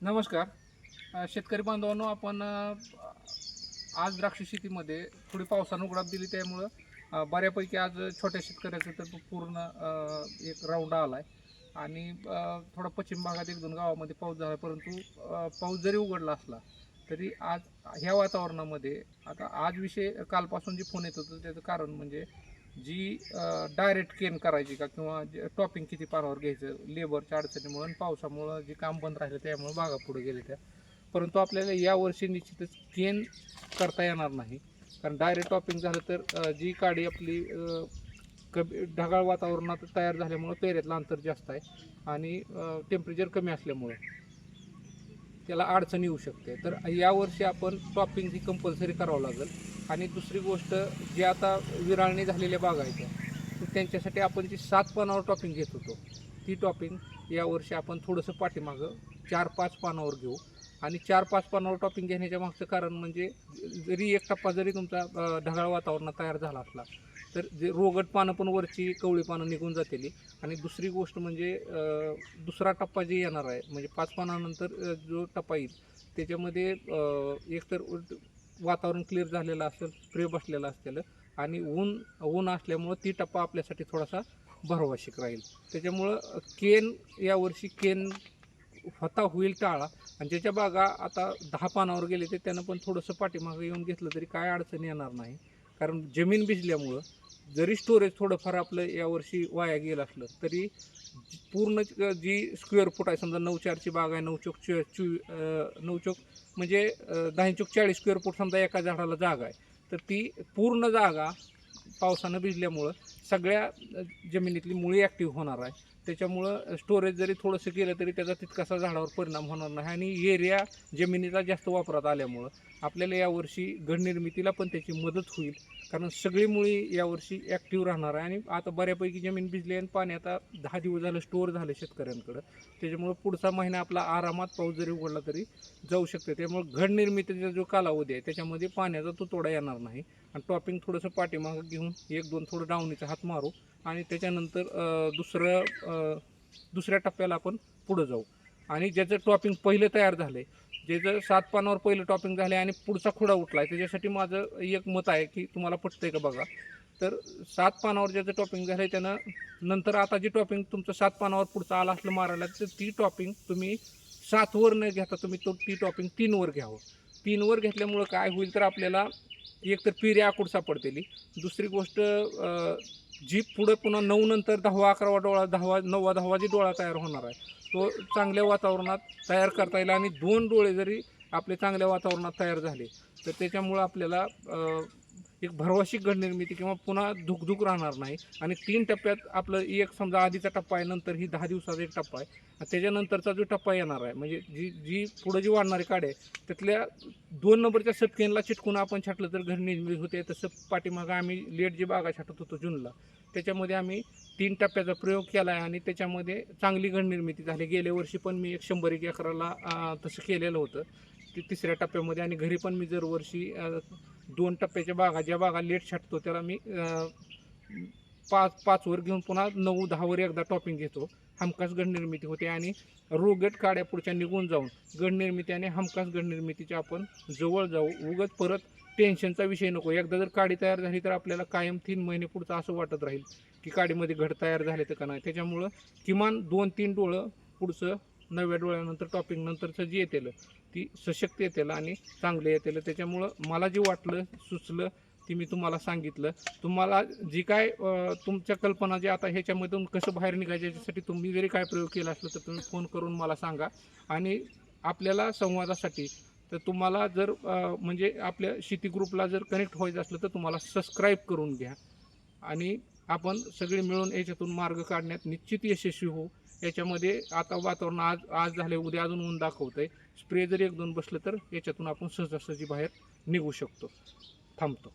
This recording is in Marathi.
नमस्कार. अ, शेतकरी बांधवांनो आपण अ, आज द्राक्ष शेतीमध्ये थोडी पावसानं उघडाप दिली त्यामुळं अ, बऱ्यापैकी आज छोट्या शेतकऱ्याचं तर पूर्ण अ, एक राऊंड आला आहे आणि अ, थोडा पश्चिम भागात एक दोन गावामध्ये पाऊस झाला परंतु अ, पाऊस जरी उघडला असला तरी आज ह्या वातावरणामध्ये आता आज विषय कालपासून जे फोन येत होतं त्याचं कारण म्हणजे जी डायरेक्ट केन करायची का किंवा टॉपिंग किती पानावर घ्यायचं? लेबरच्या अडचणीमुळे आणि पावसामुळं जे काम बंद राहिलं त्यामुळे बागा पुढे गेले त्या. परंतु आपल्याला यावर्षी निश्चितच केन करता येणार नाही. कारण डायरेक्ट टॉपिंग झालं तर जी काडी आपली कमी ढगाळ वातावरणात तयार झाल्यामुळं पेऱ्यातलं अंतर जास्त आहे आणि टेम्परेचर कमी असल्यामुळं. त्याला अडचण येऊ शकते. तर यावर्षी आपण टॉपिंग ही कंपल्सरी करावं लागेल. आणि दुसरी गोष्ट जे आता विराळणी झालेल्या बागा आहेत त्यांच्यासाठी आपण जी सात पानावर टॉपिंग घेत होतो ती टॉपिंग यावर्षी आपण थोडंसं पाठीमागं चार पाच पानावर घेऊ. आणि चार पाच पानावर टॉपिंग घेण्याच्या मागचं कारण म्हणजे जरी एक टप्पा जरी तुमचा ढगाळ वातावरणात तयार झाला असला तर जे रोगट पानं पण वरची कवळी पानं निघून जातील. आणि दुसरी गोष्ट म्हणजे दुसरा टप्पा जे येणार आहे म्हणजे पाच पानानंतर जो टप्पा येईल त्याच्यामध्ये एकतर वातावरण क्लिअर झालेलं असेल स्प्रे बसलेला असेल आणि ऊन ऊन असल्यामुळं ती टप्पा आपल्यासाठी थोडासा भरवाशिक राहील. त्याच्यामुळं केन यावर्षी केन होता होईल टाळा. आणि ज्याच्या बागा आता दहा पानावर गेले ते त्यानं पण थोडंसं पाठीमागं येऊन घेतलं तरी काय अडचण येणार नाही. कारण जमीन भिजल्यामुळं जरी स्टोरेज थोडंफार आपलं यावर्षी वाया गेलं असलं तरी पूर्ण जी स्क्वेअर फूट आहे समजा नऊ चारची बाग आहे नऊ चौक चो चो नऊ चौक म्हणजे दहा चौक चाळीस स्क्वेअर फूट समजा एका झाडाला जागा आहे तर ती पूर्ण जागा पावसानं भिजल्यामुळं सगळ्या जमिनीतली मुळी ॲक्टिव्ह होणार आहे. त्याच्यामुळं स्टोरेज जरी थोडंसं केलं तरी त्याचा तितकासा झाडावर परिणाम होणार नाही. आणि एरिया जमिनीचा जास्त वापरात आल्यामुळं आपल्याला यावर्षी घडनिर्मितीला पण त्याची मदत होईल. कारण सगळी मुळी यावर्षी ॲक्टिव्ह राहणार आहे. आणि आता बऱ्यापैकी जमीन भिजली आणि पाणी आता दहा दिवस झालं स्टोअर झालं शेतकऱ्यांकडं. त्याच्यामुळं पुढचा महिना आपला आरामात पाऊस जरी उघडला तरी जाऊ शकते. त्यामुळे घडनिर्मितीचा जो कालावधी आहे त्याच्यामध्ये पाण्याचा तुतोडा येणार नाही. आणि टॉपिंग थोडंसं पाठीमागं घेऊन एक दोन थोडं डावणीचा हात मारू आणि त्याच्यानंतर दुसरं दुसऱ्या टप्प्याला आपण पुढं जाऊ. आणि ज्याचं टॉपिंग पहिलं तयार झालं आहे ज्याचं सात पानावर पहिलं टॉपिंग झालं आहे आणि पुढचा खुडा उठला आहे त्याच्यासाठी माझं एक मत आहे की तुम्हाला पटतंय का बघा? तर सात पानावर ज्याचं टॉपिंग झालं आहे त्यानं नंतर आता जी टॉपिंग तुमचं सात पानावर पुढचं आलं असलं मारायला तर ती टॉपिंग तुम्ही सातवर न घेता तुम्ही तो ती टॉपिंग तीनवर घ्यावं. तीनवर घेतल्यामुळं काय होईल तर आपल्याला एक तर पिऱ्या आकूड सापडतेली. दुसरी गोष्ट जी पुढं पुन्हा नऊ नंतर दहावा अकरावा डोळा दहावा नववा दहावा जी डोळा तयार होणार आहे तो चांगल्या वातावरणात तयार करता येईल आणि दोन डोळे जरी आपले चांगल्या वातावरणात तयार झाले तर त्याच्यामुळं आपल्याला एक भरवाशी घडनिर्मिती किंवा पुन्हा धुकधुक राहणार नाही. आणि तीन टप्प्यात आपलं एक समजा आधीचा टप्पा आहे नंतर ही दहा दिवसाचा एक टप्पा आहे. आणि त्याच्यानंतरचा जो टप्पा येणार आहे म्हणजे जी जी पुढं जी वाढणारी काढ आहे त्यातल्या दोन नंबरच्या सबकेनला चिटकून आपण छाटलं तर घर निर्मिती होते. तसं पाठीमागं आम्ही लेट जी बागा छाटत होतो जूनला त्याच्यामध्ये आम्ही तीन टप्प्याचा प्रयोग केला आहे आणि त्याच्यामध्ये चांगली घड निर्मिती झाली. गेल्या वर्षी पण मी एक शंभर एक एकराला तसं केलेलं होतं. ते तिसऱ्या टप्प्यामध्ये आणि घरी पण मी दरवर्षी दोन टप्प्याच्या बागा ज्या बागा लेट छाटतो त्याला मी पाच पाचवर घेऊन पुन्हा नऊ दहावर एकदा टॉपिंग घेतो. हमखास गड निर्मिती होते आणि रोगट काड्या पुढच्या निघून जाऊन गड निर्मिती आणि हमखास गड निर्मितीच्या आपण जवळ जाऊ उगत परत टेन्शनचा विषय नको. एकदा जर काडी तयार झाली तर आपल्याला कायम तीन महिने पुढचं असं वाटत राहील की काडीमध्ये घड तयार झाले तर का नाही. त्याच्यामुळं किमान दोन तीन डोळं पुढचं नव्या डोळ्यानंतर टॉपिंग नंतरचं जे येतेलं ती सशक्त येतेलं आणि चांगलं येतेलं. त्याच्यामुळं मला जे वाटलं सुचलं ती मी तुम्हाला सांगितलं. तुम्हाला जी काय तुमच्या कल्पना जे आता ह्याच्यामधून कसं बाहेर निघायचं याच्यासाठी तुम्ही जरी काय प्रयोग केला असलं तर तुम्ही फोन करून मला सांगा. आणि आपल्याला संवादासाठी तर तुम्हाला जर म्हणजे आपल्या शेती ग्रुपला जर कनेक्ट व्हायचं असलं तर तुम्हाला सबस्क्राईब करून घ्या. आणि आपण सगळे मिळून याच्यातून मार्ग काढण्यात निश्चित यशस्वी होऊ. याच्यामध्ये आता वातावरण आज आज झाले उद्या अजून ऊन दाखवतंय. स्प्रे जर एक दोन बसलं तर याच्यातून आपण सहजासहजी बाहेर निघू शकतो. थांबतो.